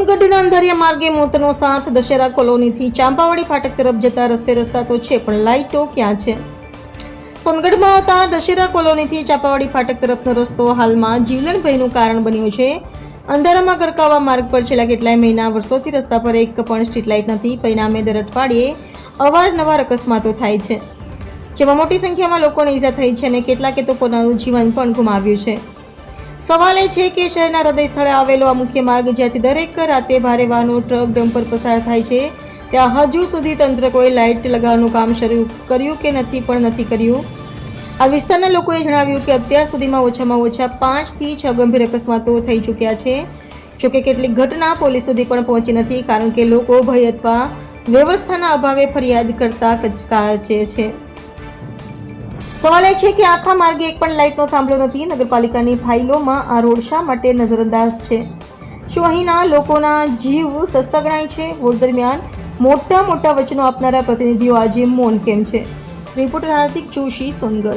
સોનગઢના અંધારિયા માર્ગે મોતનો સાથ દશેરા કોલોનીથી ચાંપાવાડી ફાટક તરફ જતા રસ્તે રસ્તા તો છે, પણ લાઇટો ક્યાં છે? સોનગઢમાં આવતા દશેરા કોલોનીથી ચાંપાવાડી ફાટક તરફનો રસ્તો હાલમાં જીવલેણ ભયનું કારણ બન્યો છે. અંધારામાં ગરકાવા માર્ગ પર છેલ્લા કેટલાય મહિના વર્ષોથી રસ્તા પર એક પણ સ્ટ્રીટ લાઇટ નથી. પરિણામે દર અઠવાડિયે અવારનવાર અકસ્માતો થાય છે. જેમાં મોટી સંખ્યામાં લોકોને ઈજા થઈ છે અને કેટલાકે તો પોતાનું જીવન પણ ગુમાવ્યું છે. સવાલ એ છે કે શહેરના હૃદય સ્થળે આવેલો આ મુખ્ય માર્ગ જ્યાંથી દરેક રાતે ભારે વાહનો, ટ્રક, ડમ્પર પસાર થાય છે, ત્યાં હજુ સુધી તંત્ર કોઈ લાઇટ લગાવવાનું કામ શરૂ કર્યું કે નથી પણ નથી કર્યું? આ વિસ્તારના લોકોએ જણાવ્યું કે અત્યાર સુધીમાં ઓછામાં ઓછા પાંચથી છ ગંભીર અકસ્માતો થઈ ચૂક્યા છે. જોકે કેટલીક ઘટના પોલીસ સુધી પણ પહોંચી નથી, કારણ કે લોકો ભય અથવા વ્યવસ્થાના અભાવે ફરિયાદ કરતા કચકાચે છે. સવાલ એ છે કે આખા માર્ગે એક પણ લાઇટનો થાંભલો નથી. નગરપાલિકાની ફાઇલોમાં આ રોડ શા માટે નજરઅંદાજ છે? શું અહીંના લોકોના જીવ સસ્તા ગણાય છે? વોટ દરમિયાન મોટા મોટા વચનો આપનારા પ્રતિનિધિઓ આજે મૌન કેમ છે? રિપોર્ટર હાર્દિક જોશી સોનગઢ.